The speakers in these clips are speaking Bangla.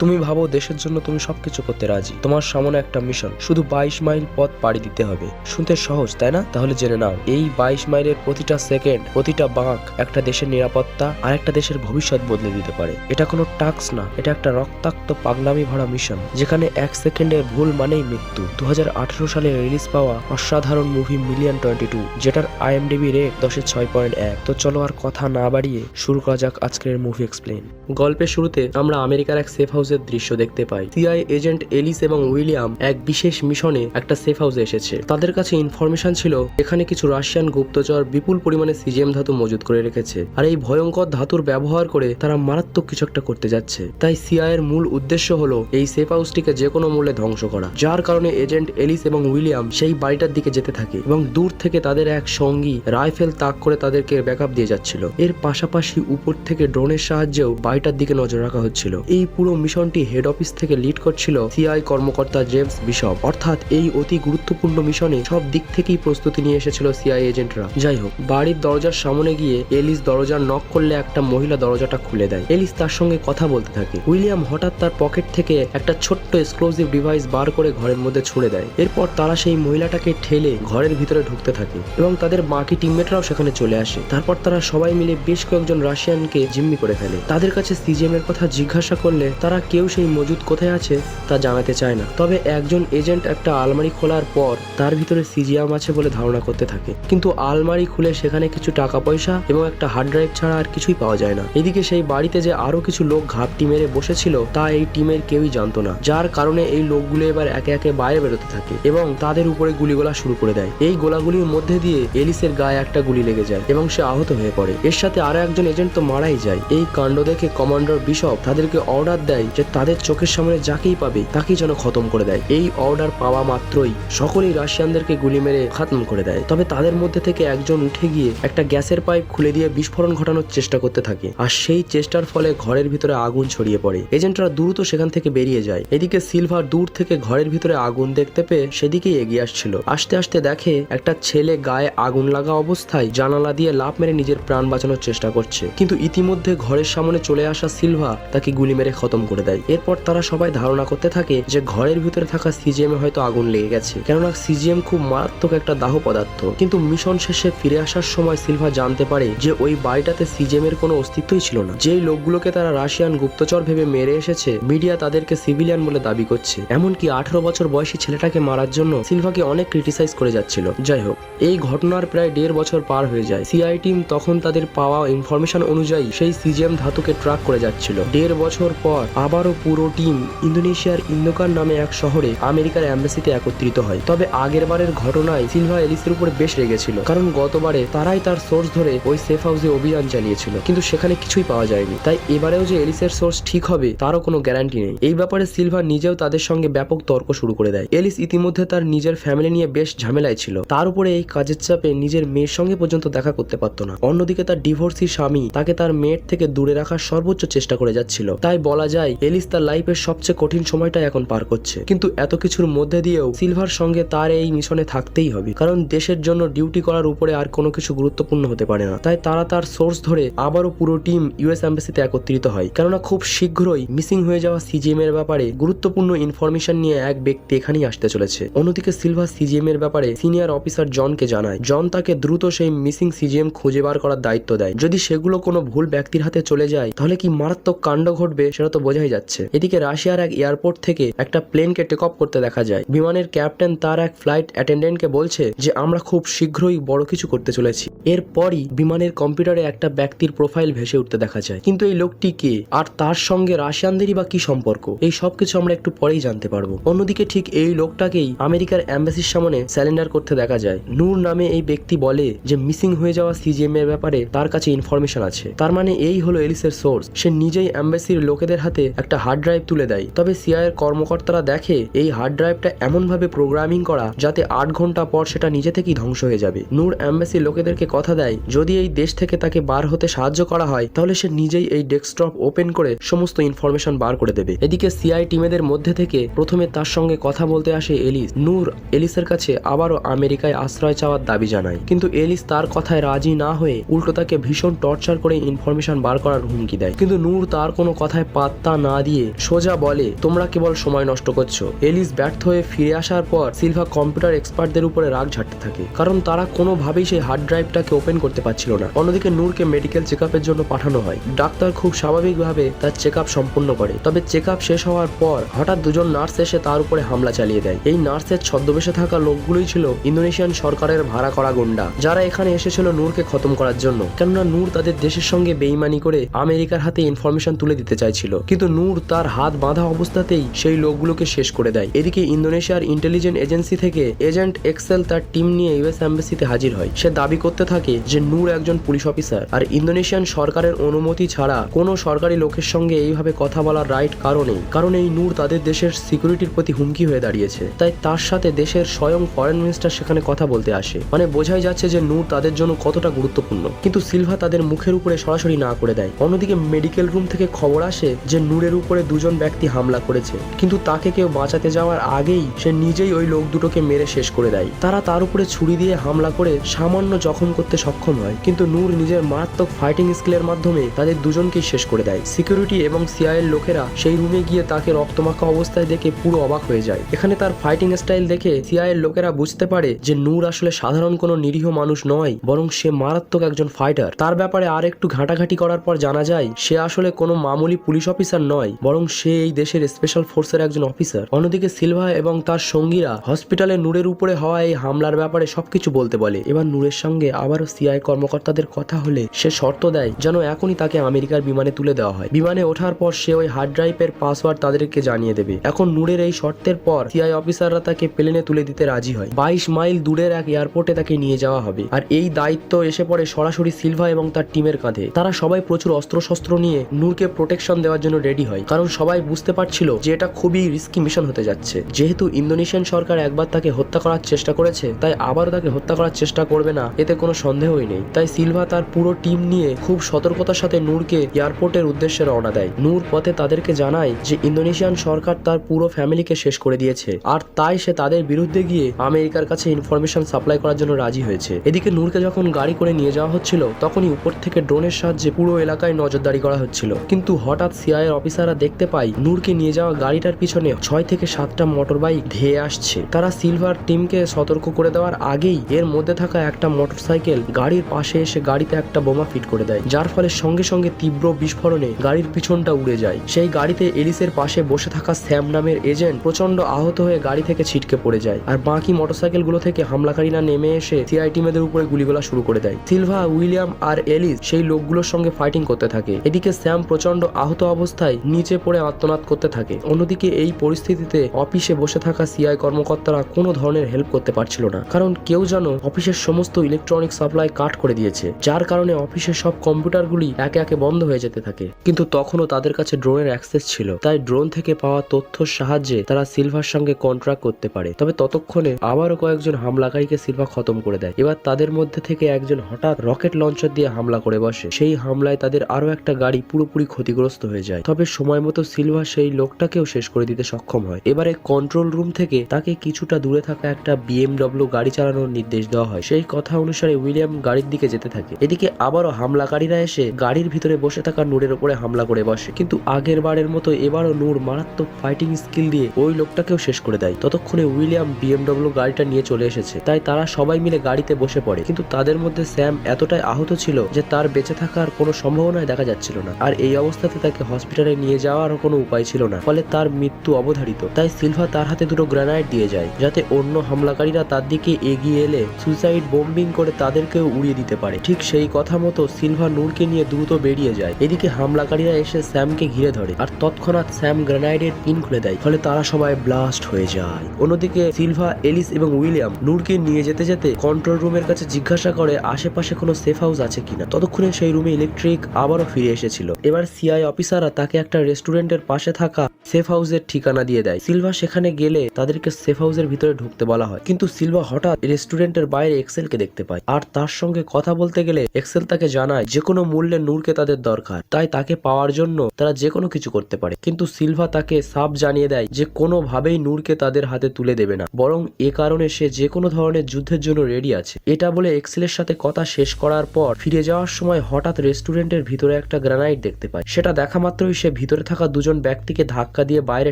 তুমি ভাবো দেশের জন্য তুমি সবকিছু করতে রাজি। তোমার সামনে একটা মিশন শুধু বাইশ মাইল পথ পাড়ি দিতে হবে। শুনতে সহজ, তাই না? তাহলে জেনে নাও, এই বাইশ মাইলের প্রতিটা সেকেন্ড প্রতিটা বাঁক একটা দেশের নিরাপত্তা আর একটা দেশের ভবিষ্যৎ বদলে দিতে পারে। এটা কোনো টাস্ক না, এটা একটা রক্তাক্ত, পাগলামি ভরা মিশন যেখানে এক সেকেন্ডের ভুল মানেই মৃত্যু। দু হাজার আঠারো সালে রিলিজ পাওয়া অসাধারণ মুভি মিলিয়ন টোয়েন্টি টু যেটার আইএমডিবি রেট দশে ছয় পয়েন্ট এক। তো চলো আর কথা না বাড়িয়ে শুরু করা যাক আজকের মুভি এক্সপ্লেন গল্পের শুরুতে আমরা আমেরিকার এক সেফ হাউসের দৃশ্য দেখতে পাই। সিআই এজেন্ট এলিস এবং উইলিয়াম এক বিশেষ মিশনে একটা সেফ হাউসে এসেছে। তাদের কাছে ইনফরমেশন ছিল, এখানে কিছু রাশিয়ান গুপ্তচর বিপুল পরিমাণে সিজিএম ধাতু মজুত করে রেখেছে আর এই ভয়ঙ্কর ধাতুর ব্যবহার করে তারা মারাত্মক কিছু একটা করতে যাচ্ছে। তাই সিআই এর মূল উদ্দেশ্য হলো এই সেফ হাউসটিকে যে কোনো মূল্যে ধ্বংস করা, যার কারণে এজেন্ট এলিস এবং উইলিয়াম সেই বাড়িটার দিকে যেতে থাকে এবং দূর থেকে তাদের এক সঙ্গী রাইফেল তাক করে তাদেরকে ব্যাকআপ দিয়ে যাচ্ছিল। এর পাশাপাশি উপর থেকে ড্রোনের সাহায্যেও বাড়িটার দিকে নজর রাখা হচ্ছিল। এই পুরো মিশনটি হেড অফিস থেকে লিড করছিল সিআই কর্মকর্তা জেমস বিশপ অর্থাৎ এই অতি গুরুত্বপূর্ণ মিশনে সব দিক থেকেই প্রস্তুতি নিয়ে এসেছিল সিআই এজেন্টরা যাই হোক, বাড়ির দরজার সামনে গিয়ে এলিস দরজার নক করলে একটা মহিলা দরজাটা খুলে দেয়। এলিস তার সঙ্গে কথা বলতে থাকে। উইলিয়াম হঠাৎ তার পকেট থেকে একটা ছোট্ট এক্সক্লুসিভ ডিভাইস বার করে ঘরের মধ্যে ছুড়ে দেয়। এরপর তারা সেই মহিলাটাকে ঠেলে ঘরের ভিতরে ঢুকতে থাকে এবং তাদের বাকি টিমমেটরাও সেখানে চলে আসে। তারপর তারা সবাই মিলে বেশ কয়েকজন রাশিয়ানকে জিম্মি করে ফেলে। তাদের কাছে সিজিএম এর কথা জিজ্ঞাসা করলে তারা কেউ সেই মজুদ কোথায় আছে তা জানাতে চায় না। তবে একজন এজেন্ট একটা আলমারি খোলার পর তার ভিতরে সিজিএম আছে বলে ধারণা করতে থাকে। কিন্তু আলমারি খুলে সেখানে কিছু টাকা পয়সা এবং একটা হার্ড ড্রাইভ ছাড়া আর কিছুই পাওয়া যায় না। এদিকে সেই বাড়িতে যে আরও কিছু লোক ঘাপটি মেরে বসেছিল, তা এই টিমের কেউই জানতো না, যার কারণে এই লোকগুলো এবার একে একে বাইরে বেরোতে থাকে এবং তাদের উপরে গুলিগোলা শুরু করে দেয়। এই গোলাগুলির মধ্যে দিয়ে এলিসের গায়ে একটা গুলি লেগে যায় এবং সে আহত হয়ে পড়ে। এর সাথে আরও একজন এজেন্ট তো মারাই যায়। এই কাণ্ড দেখে কমান্ডার বিশপ তাদেরকে অর্ডার দেয় যে তাদের চোখের সামনে যাকেই পাবে, তাকেই যেন খতম করে দেয়। এই অর্ডার পাওয়া মাত্রই সকলেই রাশিয়ানদেরকে গুলি মেরে খতম করে দেয়। তবে তাদের মধ্যে থেকে একজন উঠে গিয়ে একটা গ্যাসের পাইপ খুলে দিয়ে বিস্ফোরণ ঘটানোর চেষ্টা করতে থাকে। আর সেই চেষ্টার ফলে ঘরের ভিতরে আগুন ছড়িয়ে পড়ে। এজেন্টরা দ্রুত সেখান থেকে বেরিয়ে যায়। এদিকে সিলভার দূর থেকে ঘরের ভিতরে আগুন দেখতে পেয়ে সেদিকেই এগিয়ে আসছিল। আস্তে আস্তে দেখে একটা ছেলে গায়ে আগুন লাগা অবস্থায় জানালা দিয়ে লাফ মেরে নিজের প্রাণ বাঁচানোর চেষ্টা করছে। কিন্তু ইতিমধ্যে ঘরের সামনে চলে আসা সিলভা তাকে গুলি মেরে খতম করে দেয়। এরপর তারা সবাই ধারণা করতে থাকে যে ঘরের ভিতরে থাকা সিজিএম এ হয়তো আগুন লেগে গেছে। কেননা সিজিএম খুব মারাত্মক একটা দাহ পদার্থ। কিন্তু মিশন শেষে ফিরে আসার সময় সিলভা জানতে পারে যে ওই বাড়িটাতে সিজিএম এর কোনো অস্তিত্বই ছিল না। যেই লোকগুলোকে তারা রাশিয়ান গুপ্তচর ভেবে মেরে এসেছে, মিডিয়া তাদেরকে সিভিলিয়ান বলে দাবি করছে। এমনকি আঠারো বছর বয়সী ছেলেটাকে মারার জন্য সিলভাকে অনেক ক্রিটিসাইজ করে যাচ্ছিল। যাই হোক, এই ঘটনার প্রায় দেড় বছর পার হয়ে যায়। সিআই টিম তখন তাদের পাওয়া ইনফরমেশন অনুযায়ী সেই সিজিএম ধাতুকে ট্রাক করে যাচ্ছিল। দেড় বছর পর আবারও পুরো টিম ইন্দোনেশিয়ার ইন্দোকার নামে এক শহরে আমেরিকার অ্যাম্বাসিতে একত্রিত হয়। তবে আগের বারের ঘটনায় সিলভা এলিসের উপর বেশ রেগেছিল, কারণ গতবারে তারাই তার সোর্স ধরে ওই সেফ হাউসে অভিযান চালিয়েছিল, কিন্তু সেখানে কিছুই পাওয়া যায়নি। তাই এবারেও যে এলিসের সোর্স ঠিক হবে, তারও কোনো গ্যারান্টি নেই। এই ব্যাপারে সিলভা নিজেও তাদের সঙ্গে ব্যাপক তর্ক শুরু করে দেয়। এলিস ইতিমধ্যে তার নিজের ফ্যামিলি নিয়ে বেশ ঝামেলায় ছিল। তার উপরে এই কাজের চাপে নিজের মেয়ের সঙ্গে পর্যন্ত দেখা করতে পারতো না। অন্যদিকে তার ডিভোর্সি স্বামী তাকে তার মেয়ের থেকে দূরে রাখার সর্বোচ্চ চেষ্টা করে যাচ্ছিল। তাই বলা যায় এলিস তার লাইফের সবচেয়ে কঠিন সময়টা এখন পার করছে। কিন্তু এত কিছুর মধ্যে দিয়েও সিলভার সঙ্গে তার এই মিশনে থাকতেই হবে। কারণ দেশের জন্য ডিউটি করার উপরে আর কোনো কিছু গুরুত্বপূর্ণ হতে পারে না। তাই তারা তার সোর্স ধরে আবারও পুরো টিম ইউএস অ্যাম্বাসিতে একত্রিত হয়। কেননা খুব শীঘ্রই মিসিং হয়ে যাওয়া সিজিএম এর ব্যাপারে গুরুত্বপূর্ণ ইনফরমেশন নিয়ে এক ব্যক্তি এখানেই আসতে চলেছে। অন্যদিকে সিলভার সিজিএম এর ব্যাপারে সিনিয়র অফিসার জনকে জানায়। জন তাকে দ্রুত সেই মিসিং সিজিএম খুঁজে বার করার দায়িত্ব দেয়। যদি সেগুলো কোনো ভুল ব্যক্তির হাতে চলে যায়, তাহলে কি মারাত্মক কাণ্ড ঘটবে সেটা তো বোঝাই যাচ্ছে। এদিকে রাশিয়ার এক এয়ারপোর্ট থেকে একটা প্লেনকে টেক অফ করতে দেখা যায়। বিমানের ক্যাপ্টেন তার এক ফ্লাইট অ্যাটেন্ডেন্টকে বলছে যে, আমরা খুব শীঘ্রই বড় কিছু করতে চলেছি। এরপরই বিমানের কম্পিউটারে একটা ব্যক্তির প্রোফাইল ভেসে উঠতে দেখা যায়। কিন্তু এই লোকটি কে? আর তার সঙ্গে রাশিয়ানদেরই বা কি সম্পর্ক? এই সবকিছু আমরা একটু পরেই জানতে পারব। অন্যদিকে ঠিক এই লোকটাকেই আমেরিকার অ্যাম্বাসির সামনে স্যালেন্ডার করতে দেখা যায়। নূর নামে এই ব্যক্তি বলে যে, মিসিং হয়ে যাওয়া সিজিএম এর ব্যাপারে তার কাছে ইনফরমেশন আছে। তার মানে এই হলো এলিসের সোর্স। সে নিজেই অ্যাম্বাসির লোকেদের হাতে একটা হার্ড ড্রাইভ তুলে দেয়। তবে সিআইয়ের কর্মকর্তারা দেখে এই হার্ড ড্রাইভটা এমনভাবে প্রোগ্রামিং করা যাতে আট ঘণ্টা পর সেটা নিজে থেকেই ধ্বংস হয়ে যাবে। নূর অ্যাম্বাসি লোকেদেরকে কথা দেয়, যদি এই দেশ থেকে তাকে বার হতে সাহায্য করা হয়, তাহলে সে নিজেই এই ডেস্কটপ ওপেন করে সমস্ত ইনফরমেশন বার করে দেবে। এদিকে সিআই টিমেদের মধ্যে থেকে প্রথমে তার সঙ্গে কথা বলতে আসে এলিস। নূর এলিসের কাছে আবারও আমেরিকায় আশ্রয় চাওয়ার দাবি জানায়। কিন্তু এলিস তার কথায় রাজি না হয়ে উল্টো তাকে ভীষণ টর্চার করে ইনফরমেশন বার করার হুমকি দেয়। কিন্তু নূর তার কোনো কথায় পাত্তা না দিয়ে সোজা বলে, তোমরা কেবল সময় নষ্ট করছ। এলিস ব্যর্থ হয়ে ফিরে আসার পর সিলভা কম্পিউটার এক্সপার্টদের উপরে রাগ ঝাড়তে থাকে, কারণ তারা কোনোভাবেই সেই হার্ড ড্রাইভটাকে ওপেন করতে পারছিল না। অন্যদিকে নূরকে মেডিকেল চেক জন্য পাঠানো হয়। ডাক্তার খুব স্বাভাবিকভাবে তার চেক সম্পূর্ণ করে, তবে চেক শেষ হওয়ার পর হঠাৎ দুজন নার্স এসে তার উপরে হামলা চালিয়ে দেয়। এই নার্সের ছদ্মবেশে থাকা লোকগুলোই ছিল ইন্দোনেশিয়ান সরকারের ভাড়া করা গুন্ডা, যারা এখানে এসেছিল নূরকে খতম করার জন্য। কেননা নূর তাদের দেশের সঙ্গে বেইমানি করে আমেরিকার হাতে ইনফরমেশন তুলে দিতে চাইছিল। কিন্তু নূর তার হাত বাঁধা অবস্থাতেই সেই লোকগুলোকে শেষ করে দেয়। এদিকে ইন্দোনেশিয়ার ইন্টেলিজেন্ট এজেন্সি থেকে এজেন্ট এক্সেল তার টিম নিয়ে ইউএস অ্যাম্বাসিতে হাজির হয়। সে দাবি করতে থাকে যে নূর একজন পুলিশ অফিসার আর ইন্দোনেশিয়ান সরকারের অনুমতি ছাড়া কোনো সরকারি লোকের সঙ্গে এইভাবে কথা বলার রাইট কারণেই কারণ এই নূর তাদের দেশের সিকিউরিটির প্রতি হুমকি হয়ে দাঁড়িয়েছে। তাই তার সাথে দেশের স্বয়ং ফরেন মিনিস্টার সেখানে কথা বলতে আসে। মানে বোঝাই যাচ্ছে যে নূর তাদের জন্য কতটা গুরুত্বপূর্ণ। কিন্তু সিলভা তাদের মুখের উপরে সরাসরি না করে দেয়। অন্যদিকে মেডিকেল রুম থেকে খবর আসে যে নূরের উপরে দুজন ব্যক্তি হামলা করেছে। কিন্তু তাকে কেউ বাঁচাতে যাওয়ার আগেই সে নিজেই ওই লোক দুটোকে মেরে শেষ করে দেয়। তারা তার উপরে ছুরি দিয়ে হামলা করে সামান্য জখম করতে সক্ষম হয়। কিন্তু নূর নিজের মারাত্মক ফাইটিং স্কিলের মাধ্যমে তাদের দুজনকেই শেষ করে দেয়। সিকিউরিটি এবং সিআইএর লোকেরা সেই রুমে গিয়ে তাকে রক্তমাখা অবস্থায় দেখে পুরো অবাক হয়ে যায়। এখানে তার ফাইটিং স্টাইল দেখে সিআইএর লোকেরা বুঝতে পারে যে নূর আসলে সাধারণ কোনো নিরীহ মানুষ নয়, বরং সে মারাত্মক একজন ফাইটার তার ব্যাপারে আর একটু ঘাটাঘাটি করার পর জানা যায়, সে আসলে কোনো মামুলি পুলিশ অফিসার নয়। বরং সে এই দেশের স্পেশাল ফোর্সের একজন অফিসার অন্যদিকে সিলভা এবং তার সঙ্গীরা হসপিটালে নূরের উপরে হওয়া এই হামলার ব্যাপারে সবকিছু বলতে বলে। এবার নূরের সঙ্গে আবারও সিআই কর্মকর্তাদের কথা হলে সে শর্ত দেয় যেন এখনই তাকে আমেরিকার বিমানে তুলে দেওয়া হয়। বিমানে ওঠার পর সে ওই হার্ড ড্রাইভের পাসওয়ার্ড তাদেরকে জানিয়ে দেবে। এখন নূরের এই শর্তের পর সিআই অফিসাররা তাকে প্লেনে তুলে দিতে রাজি হয়। বাইশ মাইল দূরের এক এয়ারপোর্টে তাকে নিয়ে যাওয়া হবে। আর এই দায়িত্ব এসে পড়ে সরাসরি সিলভা এবং তার টিমের কাঁধে। তারা সবাই প্রচুর অস্ত্রশস্ত্র নিয়ে নূরকে প্রোটেকশন দেওয়ার জন্য রেডি হয়। কারণ সবাই বুঝতে পারছিল যে এটা খুবই রিস্কি মিশন হতে যাচ্ছে। যেহেতু ইন্দোনেশিয়ান সরকার একবার তাকে হত্যা করার চেষ্টা করেছে, তাই আবারও তাকে হত্যা করার চেষ্টা করবে না, এতে কোনো সন্দেহই নেই। তাই সিলভা তার পুরো টিম নিয়ে খুব সতর্কতার সাথে নূরকে এয়ারপোর্টের উদ্দেশ্যে রওনা দেয়। নূর পথে তাদেরকে জানায় যে ইন্দোনেশিয়ান সরকার তার পুরো ফ্যামিলিকে শেষ করে দিয়েছে, আর তাই সে তাদের বিরুদ্ধে গিয়ে আমেরিকার কাছে ইনফরমেশন সাপ্লাই করার জন্য রাজি হয়েছে। এদিকে নূরকে যখন গাড়ি করে নিয়ে যাওয়া হচ্ছিল, তখনই উপর থেকে ড্রোনের সাহায্যে পুরো এলাকায় নজরদারি করা হচ্ছিল। কিন্তু হঠাৎ সিআইয়ের অফিসাররা দেখতে পায়, নূরকে নিয়ে যাওয়া গাড়িটার পিছনে ছয় থেকে সাতটা মোটর বাইক ধেয়ে আসছে। তারা সিলভার টিমকে সতর্ক করে দেওয়ার আগেই এর মধ্যে থাকা একটা মোটরসাইকেল গাড়ির পাশে এসে গাড়িতে একটা বোমা ফিট করে দেয়, যার ফলে সঙ্গে সঙ্গে তীব্র বিস্ফোরণে গাড়ির পিছনটা উড়ে যায়। সেই গাড়িতে এলিসের পাশে বসে থাকা স্যাম নামের এজেন্ট প্রচণ্ড আহত হয়ে গাড়ি থেকে ছিটকে পড়ে যায় আর বাকি মোটরসাইকেলগুলো থেকে হামলাকারীরা নেমে এসে সিআই টিমেদের উপরে গুলিগোলা শুরু করে দেয়। সিলভা, উইলিয়াম আর এলিস সেই লোকগুলোর সঙ্গে ফাইটিং করতে থাকে। এদিকে স্যাম প্রচণ্ড আহত অবস্থায় নিচে পড়ে আত্মনাদ করতে থাকে। অন্যদিকে এই পরিস্থিতিতে অফিসে বসে থাকা সিআই কর্মকর্তারা কোনো ধরনের হেল্প করতে পারছিল না। কারণ কেউ যেন অফিসের সমস্ত ইলেকট্রনিক সাপ্লাই কাট করে দিয়েছে, যার কারণে অফিসের সব কম্পিউটারগুলি একে একে বন্ধ হয়ে যেতে থাকে। কিন্তু তখনও তাদের কাছে ড্রোনের অ্যাক্সেস ছিল। তাই ড্রোন থেকে পাওয়া তথ্যর সাহায্যে তারা সিলভার সঙ্গে কন্ট্রাক্ট করতে পারে। তবে ততক্ষণে আবারও কয়েকজন হামলাকারীকে সিলভা খতম করে দেয়। এবার তাদের মধ্যে থেকে একজন হঠাৎ রকেট লঞ্চার দিয়ে হামলা করে বসে। সেই হামলায় তাদের আরও একটা গাড়ি পুরোপুরি ক্ষতিগ্রস্ত হয়ে যায়। তবে সময় মতো সিলভা সেই লোকটাকেও শেষ করে দিতে সক্ষম হয়। এবারে কন্ট্রোল রুম থেকে তাকে কিছুটা দূরে থাকা একটা বিএমডব্লিউ গাড়ি চালানোর নির্দেশ দেওয়া হয়। সেই কথা অনুসারে উইলিয়াম গাড়ির দিকে যেতে থাকে। এদিকে আবারও হামলাকারীরা এসে গাড়ির ভিতরে বসে থাকা নূরের উপরে হামলা করে বসে। কিন্তু আগের বারের মতো এবারও নূর মারাত্মক ফাইটিং স্কিল দিয়ে ওই লোকটাকেও শেষ করে দেয়। ততক্ষণে উইলিয়াম বিএমডব্লিউ গাড়িটা নিয়ে চলে এসেছে। তাই তারা সবাই মিলে গাড়িতে বসে পড়ে। কিন্তু তাদের মধ্যে স্যাম এতটাই আহত ছিল যে তার বেঁচে থাকার কোনো সম্ভাবনাই দেখা যাচ্ছিল না। আর এই অবস্থাতে তাকে হসপিটালে নিয়ে যাওয়ার কোনো উপায় ছিল না, ফলে তার মৃত্যু অবধারিত। তাই সিলভা তার হাতে দুটো গ্রেনাইড দিয়ে যায়, যাতে অন্য হামলাকারীরা তার দিকে এগিয়ে এলে সুইসাইড বোম্বিং করে তাদেরকেও উড়িয়ে দিতে পারে। ঠিক সেই কথা মতো সিলভা নূরকে নিয়ে দ্রুত বেরিয়ে যায়। এদিকে হামলাকারীরা এসে স্যামকে ঘিরে ধরে, আর তৎক্ষণাৎ স্যাম গ্রেনাইডের পিন খুলে দেয়, ফলে তারা সবাই ব্লাস্ট হয়ে যায়। অন্যদিকে সিলভা, এলিস এবং উইলিয়াম নূরকে নিয়ে যেতে যেতে কন্ট্রোল রুমের কাছে জিজ্ঞাসা করে, আশেপাশে কোনো সেফ হাউস আছে কিনা? ততক্ষণে সেই রুমে ইলেকট্রিক আবারও ফিরে এসেছিল। এবার সিআই অফিসাররা তাকে একটা রেস্টুরেন্টের পাশে থাকা সেফ হাউসের ঠিকানা দিয়ে দেয়। সিলভা সেখানে গেলে তাদেরকে সেফ হাউসের ভিতরে ঢুকতে বলা হয়। কিন্তু সিলভা হঠাৎ রেস্টুরেন্টের বাইরে এক্সেলকে দেখতে পায়। আর তার সঙ্গে কথা বলতে গেলে এক্সেল তাকে জানায়, যে কোনো মূল্যে নূরকে তাদের দরকার। তাই তাকে পাওয়ার জন্য তারা যে কোনো কিছু করতে পারে। কিন্তু সিলভা তাকে সাফ জানিয়ে দেয় যে কোনোভাবেই নূরকে তাদের হাতে তুলে দেবে না। বরং এ কারণে সে যে কোনো ধরনের যুদ্ধের জন্য রেডি আছে। এটা বলে এক্সেলের সাথে কথা শেষ করার পর ফিরে যাওয়ার সময় হঠাৎ রেস্টুরেন্টের ভিতরে একটা গ্রানাইট দেখতে পায়। সেটা দেখা মাত্রই সে ভিতরে থাকা দুজন ব্যক্তিকে ধাক্কা দিয়ে বাইরে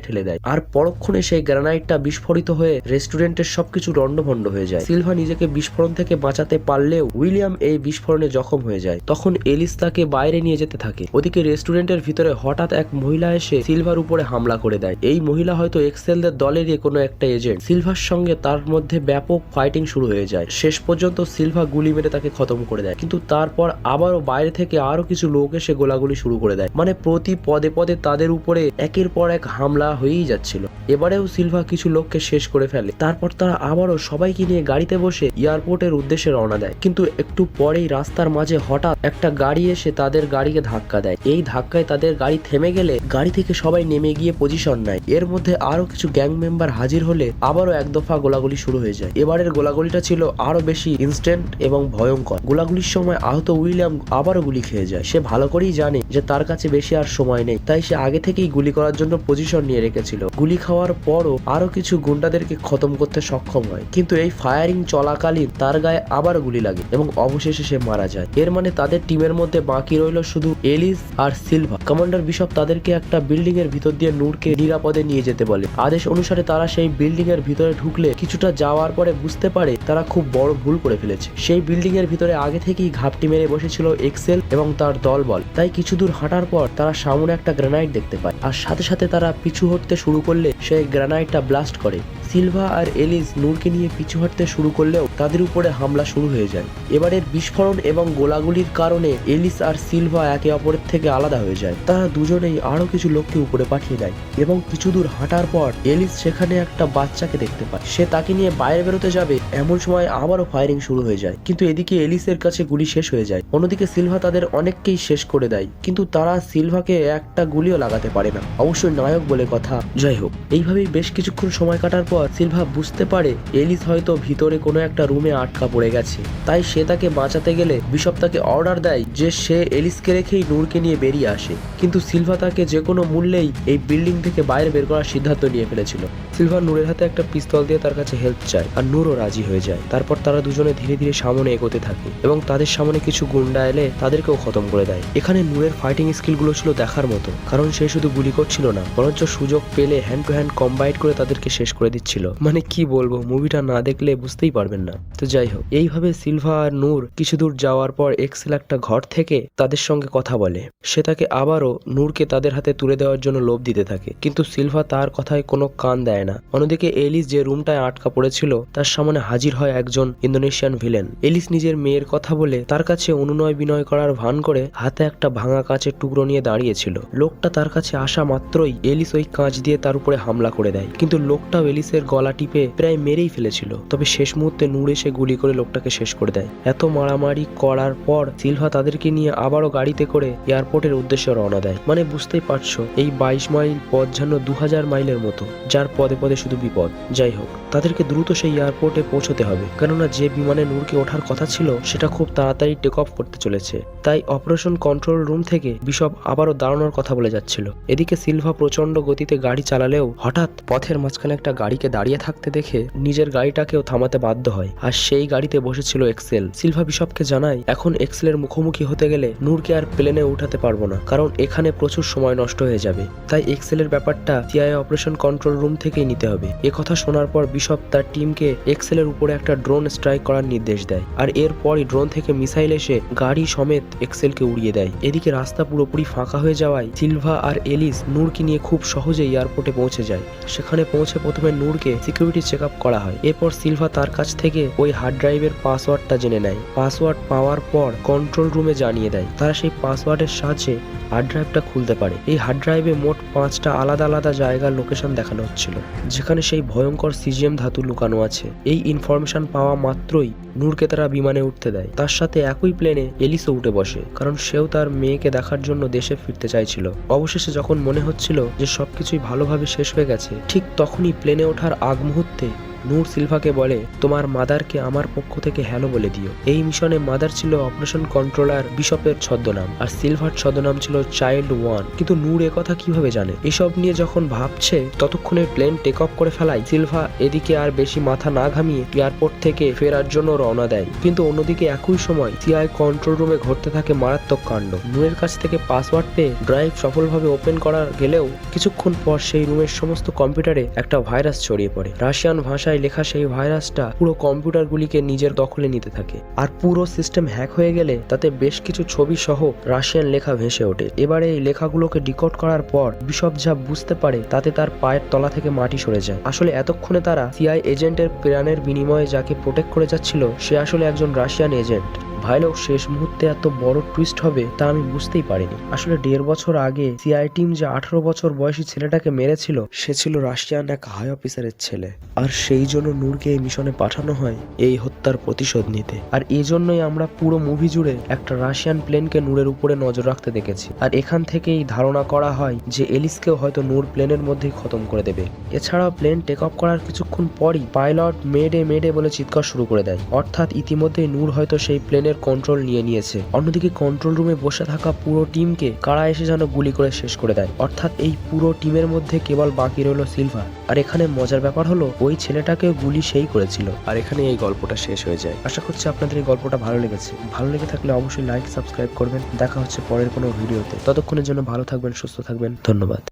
ঠেলে দেয়। আর পরক্ষণে সেই গ্রানাইটটা বিস্ফোরিত হয়ে রেস্টুরেন্টের সবকিছু রন্ডভন্ড হয়ে যায়। সিলভা নিজেকে বিস্ফোরণ থেকে বাঁচাতে পারলেও উইলিয়াম এই বিস্ফোরণে জখম হয়ে যায়। তখন এলিস তাকে বাইরে নিয়ে যেতে থাকে। ওদিকে রেস্টুরেন্টের ভিতরে হঠাৎ এক মহিলা এসে সিলভার উপরে হামলা করে দেয়। এই মহিলা হয়তো এক্সেলদের দলেরই কোনো একটা এজেন্ট। সিলভার সঙ্গে তার মধ্যে ব্যাপক ফাইটিং শুরু হয়ে যায়। শেষ পর্যন্ত সিলভা গুলি মেরে তাকে খতম করে দেয়। কিন্তু তারপর আবারও বাইরে থেকে আরও কিছু লোক এসে গোলাগুলি শুরু করে দেয়। মানে প্রতি পদে পদে তাদের উপরে একের পর এক হামলা হয়েই যাচ্ছিল। এবারেও সিলভা কিছু লোককে শেষ করে ফেলে। তারপর তারা আবারও সবাইকে নিয়ে গাড়িতে বসে এয়ারপোর্টের উদ্দেশ্যে রওনা দেয়। কিন্তু একটু পরেই রাস্তার মাঝে হঠাৎ একটা গাড়ি এসে তাদের গাড়িকে ধাক্কা দেয়। এই ধাক্কায় তাদের গাড়ি থেমে গেলে গাড়ি থেকে সবাই নেমে গিয়ে পজিশন নেয়। এর মধ্যে আরও কিছু গ্যাং মেম্বার হাজির হলে আবারও এক দফা গোলাগুলি শুরু হয়ে যায়। এবারের গোলাগুলিটা ছিল আরও বেশি ইনস্ট্যান্ট এবং ভয়ঙ্কর। গোলাগুলির সময় আহত উইলিয়াম আবারও গুলি খেয়ে যায়। সে ভালো করেই জানে যে তার কাছে বেশি আর সময় নেই। তাই সে আগে থেকেই গুলি করার জন্য পজিশন নিয়ে রেখেছিল। গুলি খাওয়ার পরও আরও কিছু গুন্ডাদেরকে খতম করতে সক্ষম হয়। কিন্তু এই ফায়ারিং চলাকালীন তার গায়ে আবার গুলি লাগে এবং অবশেষে সে মারা যায়। এর মানে তাদের টিমের মধ্যে বাকি রইল শুধু এলিস আর সিলভা। কমান্ডার বিশপ তাদেরকে একটা বিল্ডিং এর ভিতর দিয়ে নূরকে নিরাপদে নিয়ে যেতে বলে। আদেশ অনুসারে তারা সেই বিল্ডিং এর ভিতরে ঢুকলে কিছুটা যাওয়ার পরে বুঝতে পারে তারা খুব বড় ভুল করে ফেলেছে। সেই বিল্ডিং এর ভিতরে আগে থেকেই ঘাপটি মেরে বসেছিল এক্সেল এবং তার দলবল। তাই কিছু দূর হাঁটার পর তারা সামনে একটা গ্রানাইট দেখতে পায়। আর সাথে সাথে তারা পিছু হটতে শুরু করলে সেই গ্রানাইটটা ব্লাস্ট করে। সিলভা আর এলিস নূরকে নিয়ে পিছু হাঁটতে শুরু করলেও তাদের উপরে হামলা শুরু হয়ে যায়। এবারের বিস্ফোরণ এবং গোলাগুলির কারণে এলিস আর সিলভা একে অপরের থেকে আলাদা হয়ে যায়। তারা দুজনেই আরও কিছু লোককে উপরে পাঠিয়ে দেয় এবং কিছু দূর হাঁটার পর এলিস সেখানে একটা বাচ্চাকে দেখতে পায়। সে তাকে নিয়ে বাইরে বেরোতে যাবে এমন সময় আবারও ফায়ারিং শুরু হয়ে যায়। কিন্তু এদিকে এলিসের কাছে গুলি শেষ হয়ে যায়। অন্যদিকে সিলভা তাদের অনেককেই শেষ করে দেয়। কিন্তু তারা সিলভাকে একটা গুলিও লাগাতে পারে না। অবশ্যই নায়ক বলে কথা। যাই হোক, এইভাবেই বেশ কিছুক্ষণ সময় কাটার পর সিলভা বুঝতে পারে এলিস হয়তো ভিতরে কোনো একটা রুমে আটকা পড়ে গেছে। তাই সে তাকে বাঁচাতে গেলে বিশপ তাকে অর্ডার দেয় যে সে এলিসকে রেখেই নূরকে নিয়ে বেরিয়ে আসে। কিন্তু সিলভা তাকে যে কোনো মূল্যেই এই বিল্ডিং থেকে বাইরে বের করার সিদ্ধান্ত নিয়ে ফেলেছিল। সিলভা নূরের হাতে একটা পিস্তল দিয়ে তার কাছে হেল্প চায় আর নূরও রাজি হয়ে যায়। তারপর তারা দুজনে ধীরে ধীরে সামনে এগোতে থাকে এবং তাদের সামনে কিছু গুন্ডা এলে তাদেরকেও খতম করে দেয়। এখানে নূরের ফাইটিং স্কিলগুলো ছিল দেখার মতো, কারণ সে শুধু গুলি করছিল না, বরঞ্চ সুযোগ পেলে হ্যান্ড টু হ্যান্ড কম্বাইট করে তাদেরকে শেষ করে দিচ্ছিল মানে কি বলব মুভিটা না দেখলে বুঝতেই পারবেন না। তো যাই হোক, এইভাবে সিলভা আর নূর কিছু দূর যাওয়ার পর এক্সেল একটা ঘর থেকে তাদের সঙ্গে কথা বলে। সে তাকে আবারও নূরকে তাদের হাতে তুলে দেওয়ার জন্য লোভ দিতে থাকে। কিন্তু সিলভা তার কথায় কোনো কান দেয় না। অন্যদিকে এলিস যে রুমটায় আটকা পড়েছিল, তার সামনে হাজির হয় একজন ইন্দোনেশিয়ান ভিলেন। এলিস নিজের মেয়ের কথা বলে তার কাছে অনুনয় বিনয় করার ভান করে হাতে একটা ভাঙা কাঁচের টুকরো নিয়ে দাঁড়িয়েছিল। লোকটা তার কাছে আসা মাত্রই এলিস ওই কাঁচ দিয়ে তার উপরে হামলা করে দেয়। কিন্তু লোকটাও এলিসের গলা টিপে প্রায় মেরেই ফেলেছিল। তবে শেষ মুহূর্তে নূর এসে গুলি করে লোকটাকে শেষ করে দেয়। এত মারামারি করার পর সিলভা তাদেরকে নিয়ে আবারও গাড়িতে করে এয়ারপোর্টের উদ্দেশ্যে রওনা দেয়। মানে বুঝতেই পারছ, এই বাইশ মাইল পথ যেন দু হাজার মাইলের মতো, যার পদে পদে শুধু বিপদ। যাই হোক, তাদেরকে দ্রুত সেই এয়ারপোর্টে পৌঁছতে হবে। কেননা যে বিমানে নূরকে ওঠার কথা ছিল, সেটা খুব তাড়াতাড়ি টেক অফ করতে চলেছে। তাই অপারেশন কন্ট্রোল রুম থেকে বিশপ আবারও দাঁড়ানোর কথা বলে যাচ্ছিল। এদিকে সিলভা প্রচণ্ড গতিতে গাড়ি চালালেও হঠাৎ পথের মাঝখানে একটা গাড়িকে দাঁড়িয়ে থাকতে দেখে নিজের গাড়িটাকেও থামাতে বাধ্য হয়। আর সেই গাড়িতে বসেছিল এক্সেল। সিলভা বিশপকে জানায়, এখন এক্সেলের মুখোমুখি হতে গেলে নূরকে আর প্লেনে উঠাতে পারব না, কারণ এখানে প্রচুর সময় নষ্ট হয়ে যাবে। তাই এক্সেলের ব্যাপারটা সিআই অপারেশন কন্ট্রোল রুম থেকেই নিতে হবে। কথা শোনার পর বিশপ তার টিমকে এক্সেলের উপরে একটা ড্রোন স্ট্রাইক করার নির্দেশ দেয়, আর এরপরই ড্রোন থেকে মিসাইল এসে গাড়ি সমেত এক্সেলকে উড়িয়ে দেয়। এদিকে রাস্তা পুরোপুরি ফাঁকা হয়ে যাওয়ায় সিলভা আর এলিস নূরকে নিয়ে খুব সহজেই এয়ারপোর্টে পৌঁছে যায়। সেখানে পৌঁছে প্রথমে নূরকে সিকিউরিটি চেক করা হয়। এরপর সিলভা তার কাছ থেকে ওই হার্ড ড্রাইভের পাসওয়ার্ডটা জেনে নেয়। পাসওয়ার্ড পাওয়ার পর কন্ট্রোল রুমে জানিয়ে দেয়। তারা সেই পাসওয়ার্ডের সাহায্যে হার্ড ড্রাইভটা খুলতে পারে। এই হার্ড ড্রাইভে মোট পাঁচটা আলাদা আলাদা জায়গার লোকেশন দেখানো হচ্ছিল, যেখানে সেই ভয়ঙ্কর সিজিএম ধাতু লুকানো আছে। এই ইনফরমেশন পাওয়া মাত্রই নূরকে তারা বিমানে উঠতে দেয়। তার সাথে একই প্লেনে এলিসও উঠে বসে, কারণ সেও তার মেয়েকে দেখার জন্য দেশে ফিরতে চাইছিল। অবশেষে যখন মনে হচ্ছিল যে সবকিছুই ভালোভাবে শেষ হয়ে গেছে, ঠিক তখনই প্লেনে ওঠার আগ মুহূর্তে নূর সিলভাকে বলে, তোমার মাদারকে আমার পক্ষ থেকে হ্যালো বলে দিও। এই মিশনে মাদার ছিল অপারেশন কন্ট্রোলার বিশপের ছদ্মনাম আর সিলভার ছদ্মনাম ছিল চাইল্ড ওয়ান। কিন্তু নূর কথা কীভাবে জানে? এসব নিয়ে যখন ভাবছে, ততক্ষণে প্লেন টেক অফ করে ফেলায়। সিলভা এদিকে আর বেশি মাথা না ঘামিয়ে এয়ারপোর্ট থেকে ফেরার জন্য রওনা দেয়। কিন্তু অন্যদিকে একই সময় সিআই কন্ট্রোল রুমে ঘটতে থাকে মারাত্মক কাণ্ড। নূরের কাছ থেকে পাসওয়ার্ড পেয়ে ড্রাইভ সফলভাবে ওপেন করা গেলেও কিছুক্ষণ পর সেই রুমের সমস্ত কম্পিউটারে একটা ভাইরাস ছড়িয়ে পড়ে। রাশিয়ান ভাষায় লেখা সেই ভাইরাসটা পুরো কম্পিউটারগুলিকে নিজের দখলে নিতে থাকে। আর পুরো সিস্টেম হ্যাক হয়ে গেলে তাতে বেশ কিছু ছবি সহ রাশিয়ান লেখা ভেসে ওঠে। এবারে এই লেখাগুলোকে ডিকোড করার পর বিশপ যা বুঝতে পারে তাতে তার পায়ের তলা থেকে মাটি সরে যায়। আসলে এতক্ষণে তারা সিআই এজেন্টের প্রাণের বিনিময়ে যাকে প্রোটেক্ট করে যাচ্ছিল সে আসলে একজন রাশিয়ান এজেন্ট ভাইলো শেষ মুহূর্তে এত বড় টুইস্ট হবে তা আমি বুঝতেই পারিনি। আসলে দেড় বছর আগে সিআই টিম যে আঠারো বছর বয়সী ছেলেটাকে মেরেছিল, সে ছিল রাশিয়ান এক হাই অফিসারের ছেলে। আর সেই জন্য নূরকে এই মিশনে পাঠানো হয় এই হত্যার প্রতিশোধ নিতে। আর এই জন্যই আমরা পুরো মুভি জুড়ে একটা রাশিয়ান প্লেনকে নূরের উপরে নজর রাখতে দেখেছি। আর এখান থেকেই ধারণা করা হয় যে এলিসকেও হয়তো নূর প্লেনের মধ্যেই খতম করে দেবে। এছাড়াও প্লেন টেক অফ করার কিছুক্ষণ পরই পাইলট মেডে মেডে বলে চিৎকার শুরু করে দেয়। অর্থাৎ ইতিমধ্যেই নূর হয়তো সেই প্লেনের কন্ট্রোল নিয়ে নিয়েছে। অন্যদিকে কন্ট্রোল রুমে বসে থাকা পুরো টিমকে কারা এসে যেন গুলি করে শেষ করে দেয়। অর্থাৎ এই পুরো টিমের মধ্যে কেবল বাকি রইল সিলভার। আর এখানে মজার ব্যাপার হলো, ওই ছেলেটাকে গুলি সেই করেছিল। আর এখানে এই গল্পটা শেষ হয়ে যায়। আশা করছি আপনাদের এই গল্পটা ভালো লেগেছে। ভালো লেগে থাকলে অবশ্যই লাইক সাবস্ক্রাইব করবেন। দেখা হচ্ছে পরের কোনো ভিডিওতে ততক্ষণের জন্য ভালো থাকবেন, সুস্থ থাকবেন। ধন্যবাদ।